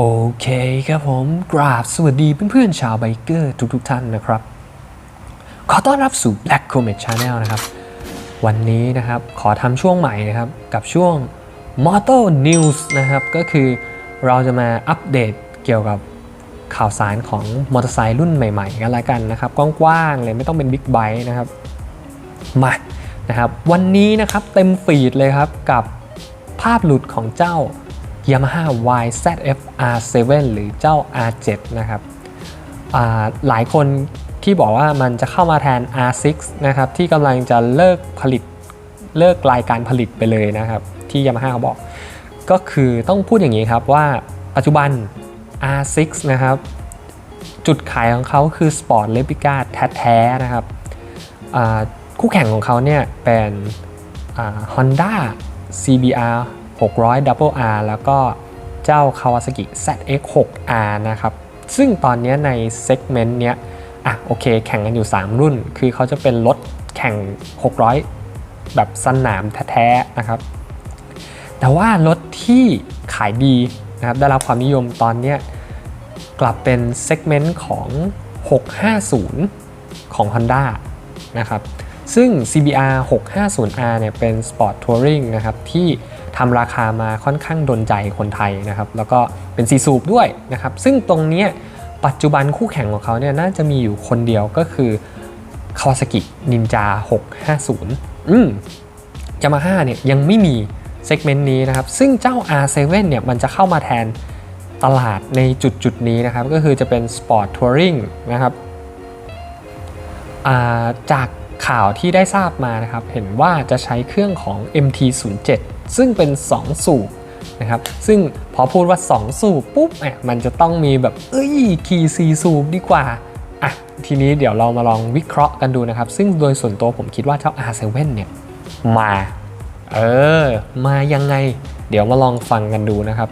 โอเคครับผมกราบสวัสดีเพื่อนๆชาวไบเกอร์ทุกๆท่านนะครับ ขอต้อนรับสู่ Black Comet Channel นะครับ วันนี้นะครับขอทำช่วงใหม่นะครับกับช่วง Motor News นะครับ ก็คือเราจะมาอัปเดตเกี่ยวกับข่าวสารของมอเตอร์ไซค์รุ่นใหม่ๆ กันละกันนะครับกว้างๆเลยไม่ต้องเป็นบิ๊กไบค์นะครับมานะครับ วันนี้นะครับเต็มฟีดเลยครับกับภาพหลุดของเจ้า Yamaha YZF R7 หรือเจ้า R7 นะครับหลายคนที่บอกว่ามันจะเข้ามาแทน R6 นะครับที่กำลังจะเลิกผลิตเลิกรายการผลิตไปเลยนะครับ ที่ Yamaha เขาบอก ก็คือต้องพูดอย่างนี้ครับว่าปัจจุบัน R6 นะครับ จุดขายของเขาคือ Sport Replica แท้ๆนะครับคู่แข่งของเขาเนี่ยเป็นอ่า Honda CBR 600 Double R แล้วก็เจ้า Kawasaki ZX6R นะครับ ซึ่งตอนนี้ในเซกเมนต์เนี้ย อะโอเค แข่งกันอยู่ 3 รุ่น คือเขาจะเป็นรถแข่ง 600 แบบสนามแท้ๆนะครับ แต่ว่ารถที่ขายดีนะครับ ได้รับความนิยมตอนเนี้ยกลับเป็นเซกเมนต์ของ 650 ของ Honda นะครับซึ่ง CBR 650R เนี่ยเป็น Sport Touring นะครับที่ ทำราคามาค่อนข้างดนใจคนไทยนะครับแล้วก็เป็นสีสูบด้วยนะครับซึ่งตรงนี้ปัจจุบันคู่แข่งของเขาเนี่ยน่าจะมีอยู่คนเดียวก็คือ Kawasaki Ninja 650 อืม Yamaha เนี่ยยังไม่มีเซกเมนต์นี้นะครับ ซึ่งเจ้า R7 เนี่ยมันจะเข้ามาแทนตลาดในจุดจุดนี้นะครับ ก็คือจะเป็น Sport Touring นะครับาจากข่าวที่ได้ทราบมานะครับ เห็นว่าจะใช้เครื่องของ MT07 ซึ่งเป็น 2 สูบนะครับ ซึ่งพอพูดว่า 2 สูบปุ๊บอะมันจะต้องมีแบบ เอ้ยขี่4สูบดีกว่าอะทีนี้เดี๋ยวเรามาลองวิเคราะห์กันดูนะครับ ซึ่งโดยส่วนตัวผมคิดว่าเจ้า R7 เนี่ยมา เออ มายังไง เดี๋ยวมาลองฟังกันดูนะครับ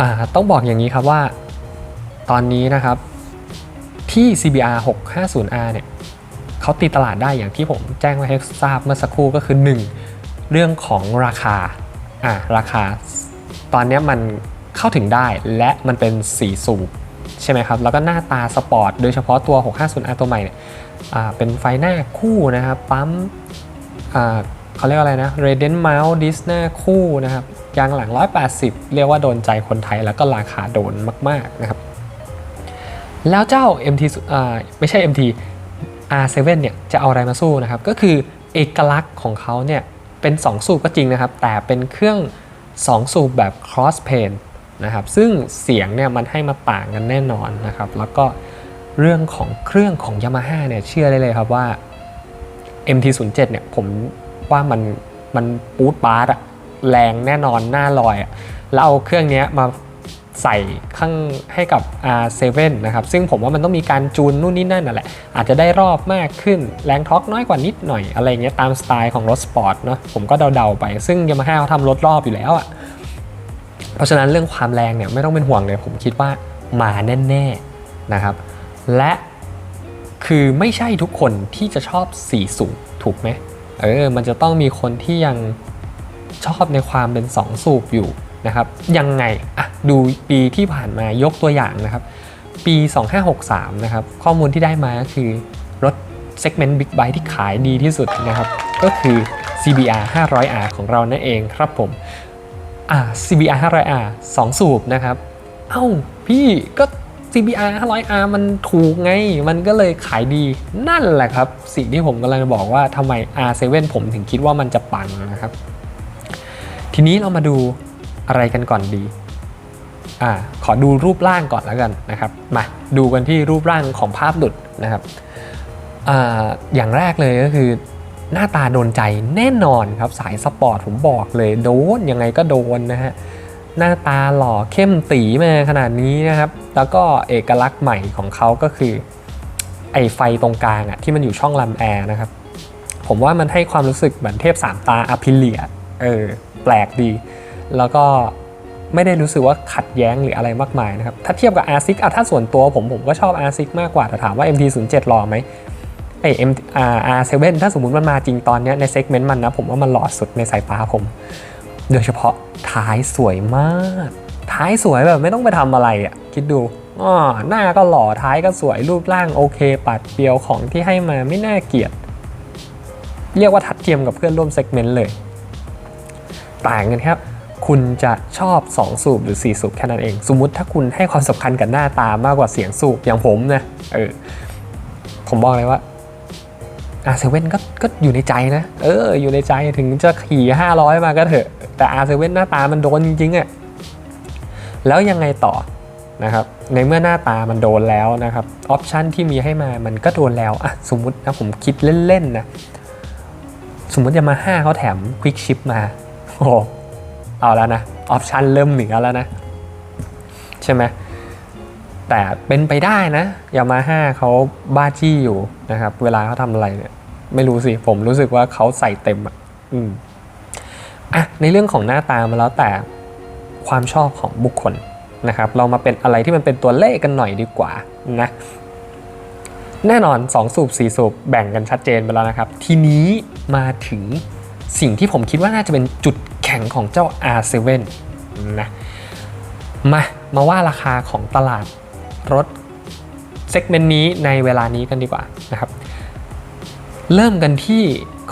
อ่าต้องบอกอย่างนี้ครับว่า ตอนนี้นะครับที่ CBR 650R เนี่ยเขาตีตลาดได้อย่างที่ผมแจ้งไว้ให้ทราบเมื่อสักครู่ก็คือ 1 เรื่องของราคาอ่าราคา ตอนเนี้ยมันเข้าถึงได้และมันเป็นสีสูบใช่ไหมครับ แล้วก็หน้าตาสปอร์ตโดยเฉพาะตัว 650R ตัวใหม่เนี่ยอ่าเป็นไฟหน้าคู่นะครับ ปั๊มอ่าเขาเรียกอะไรนะ Radiant Mount Disc หน้าคู่นะครับ ยางหลัง 180 เรียกว่าโดนใจคนไทยแล้วก็ราคาโดนมาก ๆ นะครับ แล้วเจ้า MT อ่าไม่ใช่ MT R7 เนี่ย จะเอาอะไรมาสู้นะครับ ก็คือเอกลักษณ์ของเขาเนี่ย เป็น 2 สูบก็จริงนะครับ แต่เป็นเครื่อง 2 สูบแบบ cross plane นะครับ ซึ่งเสียงเนี่ยมันให้มาต่างกันแน่นอนนะครับ แล้วก็เรื่องของเครื่องของ Yamaha เนี่ยเชื่อได้เลยครับว่า MT07 เนี่ยผมว่ามันมันปูดบาร์ดอะแรงแน่นอนหน้าลอยอะแล้วเอาเครื่องเนี้ยมา ใส่ข้างให้กับ R7 นะครับ ซึ่งผมว่ามันต้องมีการจูนนู่นนี่นั่นน่ะแหละ อาจจะได้รอบมากขึ้น แรงท็อกน้อยกว่านิดหน่อย อะไรเงี้ยตามสไตล์ของรถสปอร์ตเนาะผมก็เดาๆไป ซึ่ง Yamaha เขาทำรถรอบอยู่แล้วอะเพราะฉะนั้นเรื่องความแรงเนี่ยไม่ต้องเป็นห่วงเลย ผมคิดว่ามาแน่ๆนะครับ และคือไม่ใช่ทุกคนที่จะชอบสีสูบถูกไหมเออมันจะต้องมีคนที่ยังชอบในความเป็น 2 สูบอยู่นะครับ ยังไงอะ ดูปีที่ผ่านมายกตัวอย่างนะครับ ปี 2563 นะครับ ข้อมูลที่ได้มาก็คือรถเซกเมนต์บิ๊กไบค์ที่ขายดีที่สุดนะครับ ก็คือ CBR 500R ของเรานั่นเองครับผมอ่า CBR 500R 2 สูบนะครับ เอ้าพี่ก็ CBR 500R มันถูกไง มันก็เลยขายดีนั่นแหละครับ สิ่งที่ผมกำลังจะบอกว่าทำไม R7 ผมถึงคิดว่ามันจะปังนะครับ ทีนี้เรามาดูอะไรกันก่อนดี อ่าขอดูรูปร่างก่อนแล้วกันนะครับมาดูกันที่รูปร่างของภาพหลุดนะครับอ่าอย่างแรกเลยก็คือหน้าตาโดนใจแน่นอนครับสายสปอร์ตผมบอกเลยโดนยังไงก็โดนนะฮะหน้าตาหล่อเข้มตีมาขนาดนี้นะครับ แล้วก็เอกลักษณ์ใหม่ของเขาก็คือไอไฟตรงกลางอะที่มันอยู่ช่องลำแอร์นะครับ ผมว่ามันให้ความรู้สึกเหมือนเทพสามตาอภิเลียเออแปลกดี แล้วก็ ไม่ได้รู้สึกว่าขัดแย้งหรืออะไรมากมายนะครับ ถ้าเทียบกับ R6 อะถ้าส่วนตัวผมผมก็ชอบ R6 มากกว่าแต่ถามว่า MT07 หล่อไหมไอ M R7 ถ้าสมมติมันมาจริงตอนนี้ในเซกเมนต์มันนะผมว่ามันหล่อสุดในสายตาผม โดยเฉพาะท้ายสวยมาก ท้ายสวยแบบไม่ต้องไปทำอะไรอะ่ะ คิดดูอ๋อหน้าก็หล่อท้ายก็สวยรูปร่างโอเค ปัดเปรียวของที่ให้มาไม่น่าเกลียด เรียกว่าทัดเทียมกับเพื่อนร่วมเซกเมนต์เลย ต่างกันครับ คุณจะชอบ 2 สูบหรือ 4 สูบแค่นั้นเอง สมมุติถ้าคุณให้ความสำคัญกับหน้าตามากกว่าเสียงสูบอย่างผมนะเออผมบอกเลยว่าอาเซเว่นก็ก็อยู่ในใจนะเออ อยู่ในใจถึงจะขี่500 มาก็เถอะ แต่อาเซเว่นหน้าตามันโดนจริงๆอะ่ะแล้วยังไงต่อนะครับในเมื่อหน้าตามันโดนแล้วนะครับออปชันที่มีให้มามันก็โดนแล้วอะสมมุตินะผมคิดเล่นๆนะสมมติจะมา5เขาแถมควิกชิปมาโอ้ เอาแล้วนะออปชันเริ่มเหนือแล้วนะ ใช่ไหมแต่เป็นไปได้นะยามาฮ่าเขาบ้าจี้อยู่นะครับ เวลาเขาทำอะไรเนี่ยไม่รู้สิ ผมรู้สึกว่าเขาใส่เต็มอะอืมอะในเรื่องของหน้าตามาแล้วแต่ความชอบของบุคคลนะครับ เรามาเป็นอะไรที่มันเป็นตัวเลขกันหน่อยดีกว่านะแน่นอน 2 สูบ 4 สูบแบ่งกันชัดเจนไปแล้วนะครับ ทีนี้มาถึงสิ่งที่ผมคิดว่าน่าจะเป็นจุด ข็งของเจ้า R7 นะมามาว่าราคาของตลาดรถเซกเมนต์นี้ในเวลานี้กันดีกว่านะครับ เริ่มกันที่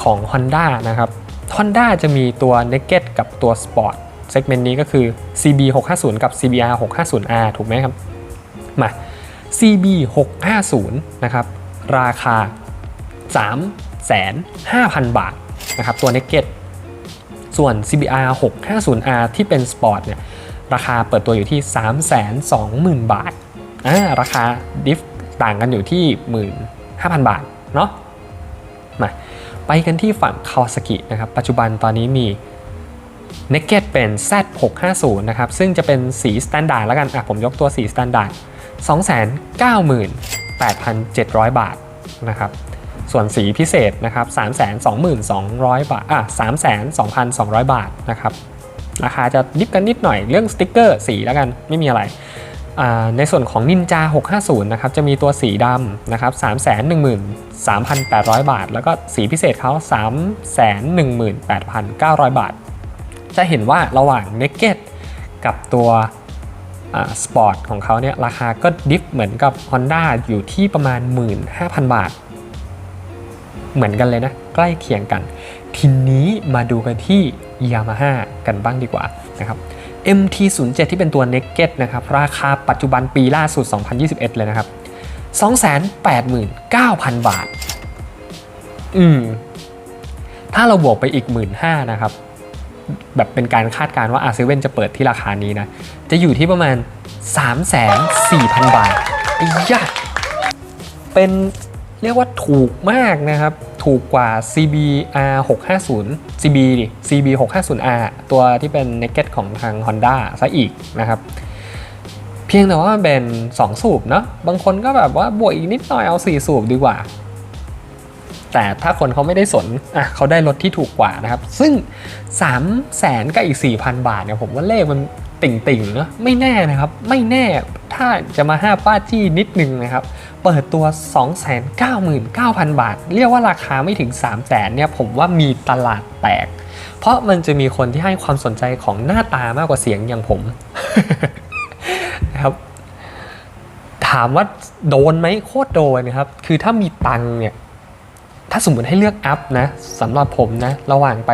ของ Honda นะครับ Honda จะมีตัว Naked กับตัว Sport เซกเมนต์นี้ก็คือ CB 650กับ CBR 650R ถูกไหมครับ มา CB 650นะครับ ราคา 3 5 0 0 0 บาทนะครับ ตัว Naked ส่วน CBR 650R ที่เป็น Sport เนี่ยราคาเปิดตัวอยู่ที่ 320,000 บาทอ่าราคาดิฟต่างกันอยู่ที่ 15,000 บาทเนาะมาไปกันที่ฝั่ง Kawasaki นะครับปัจจุบันตอนนี้มี Naked เป็น Z650 นะครับซึ่งจะเป็นสีสแตนดาร์ดแล้วกันอะผมยกตัวสีสแตนดาร์ด298,700 บาทนะครับ ส่วนสีพิเศษนะครับ322,200 บาทอะ32,200 บาทนะครับราคาจะนิดกันนิดหน่อยเรื่องสติกเกอร์สีแล้วกันไม่มีอะไรในส่วนของ Ninja 650 นะครับ จะมีตัวสีดำนะครับ 313,800 บาท แล้วก็สีพิเศษเขา 318,900 บาท จะเห็นว่าระหว่าง Naked กับตัวสปอร์ตของเขาเนี่ย ราคาก็ดิฟเหมือนกับ Honda อยู่ที่ประมาณ 15,000 บาท เหมือนกันเลยนะ ใกล้เคียงกัน ทีนี้มาดูกันที่ Yamaha กันบ้างดีกว่านะครับ MT07 ที่เป็นตัว Naked นะครับ ราคาปัจจุบันปีล่าสุด 2021 เลยนะครับ 289,000 บาท อืม ถ้าเราบวกไปอีก 15,000นะครับ แบบเป็นการคาดการณ์ว่า R7 จะเปิดที่ราคานี้นะ จะอยู่ที่ประมาณ 3 4 0 0 0 บาทอ้ยะเป็น เรียกว่าถูกมากนะครับ ถูกกว่า CBR 650 CB ดิ CB 650R ตัวที่เป็น Naked ของทาง Honda ซะอีกนะครับ เพียงแต่ว่ามันเป็น 2 สูบเนาะบางคนก็แบบว่าบวกอีกนิดหน่อยเอา 4 สูบดีกว่า แต่ถ้าคนเขาไม่ได้สนอะเขาได้รถที่ถูกกว่านะครับ ซึ่ง 3 0 0แสนกับอีก 4,000 บาทเนี่ยผมว่าเลขมันติ่งๆเนาะไม่แน่นะครับ ไม่แน่ถ้าจะมาห้าป้าจี้นิดนึงนะครับ เปิดตัว 299,000 บาท เรียกว่าราคาไม่ถึง 3 0 0แสนเนี่ยผมว่ามีตลาดแตก เพราะมันจะมีคนที่ให้ความสนใจของหน้าตามากกว่าเสียงอย่างผมนะครับ ถามว่าโดนไหมโคตรโดนนะครับ คือถ้ามีตังค์เนี่ย ถ้าสมมติให้เลือกอัพนะสำหรับผมนะ ระหว่างไป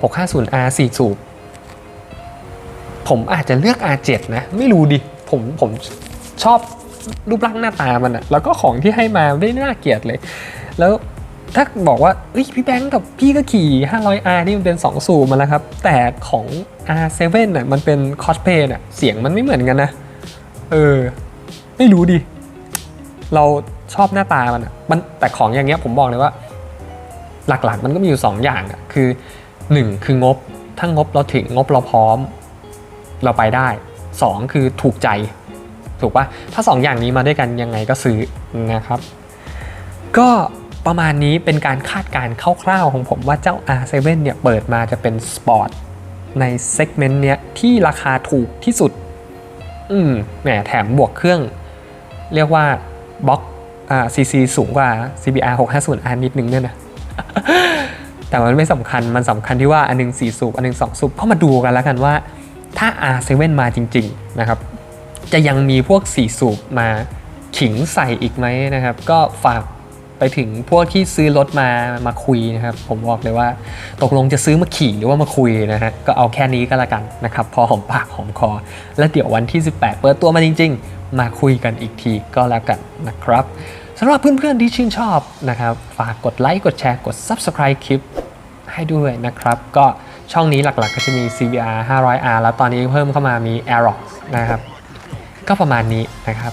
650R 4 สูบ ผมอาจจะเลือก R7 นะ ไม่รู้ดิ ผมผมชอบ รูปร่างหน้าตามันอะแล้วก็ของที่ให้มาไม่น่าเกลียดเลย แล้วถ้าบอกว่าเอ้ยพี่แบงค์กับพี่ก็ขี่ 500R นี่มันเป็น 2 สูบมาแล้วครับ แต่ของ R7 น่ะมันเป็นคอสเพย์น่ะเสียงมันไม่เหมือนกันนะ เออ ไม่รู้ดิ เราชอบหน้าตามันอะมันแต่ของอย่างเงี้ยผมบอกเลยว่า หลักๆ มันก็มีอยู่ 2 อย่างอะคือ 1 คืองบถ้างบเราถึงงบเราพร้อม เราไปได้ 2 คือถูกใจ ถูกปะถ้า 2 อย่างนี้มาด้วยกันยังไงก็ซื้อนะครับ ก็ประมาณนี้เป็นการคาดการณ์คร่าวๆของผมว่าเจ้า R7 เนี่ยเปิดมาจะเป็นสปอร์ตในเซกเมนต์เนี้ยที่ราคาถูกที่สุด อืมแหมแถมบวกเครื่อง เรียกว่าบล็อกอ่าซีซีสูงกว่า CBR 650R นิดนึงเนี่ยนะแต่มันไม่สำคัญ มันสำคัญที่ว่าอันหนึง4สูบ อันหนึง2สูบก็มาดูกันแล้วกันว่าถ้า R7 มาจริง ๆ นะครับ จะยังมีพวกสีสูบมาขิงใส่อีกไหมนะครับ ก็ฝากไปถึงพวกที่ซื้อรถมามาคุยนะครับ ผมบอกเลยว่า ตกลงจะซื้อมาขี่หรือว่ามาคุยนะฮะก็เอาแค่นี้ก็แล้วกันนะครับ พอหอมปากหอมคอ แล้วเดี๋ยววันที่ 18 เปิดตัวมาจริง ๆ มาคุยกันอีกทีก็แล้วกันนะครับสำหรับเพื่อนๆที่ชื่นชอบนะครับ ฝากกดไลค์กดแชร์กด Subscribe คลิปให้ด้วยนะครับ ก็ช่องนี้หลักๆก็จะมี CBR 500R แล้วตอนนี้เพิ่มเข้ามามี Aerox นะครับ ก็ประมาณนี้นะครับ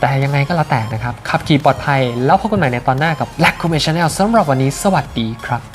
แต่ยังไงก็แล้วแต่นะครับขับขี่ปลอดภัย แล้วพบกันใหม่ในตอนหน้ากับ Black Comment Channel สำหรับวันนี้สวัสดีครับ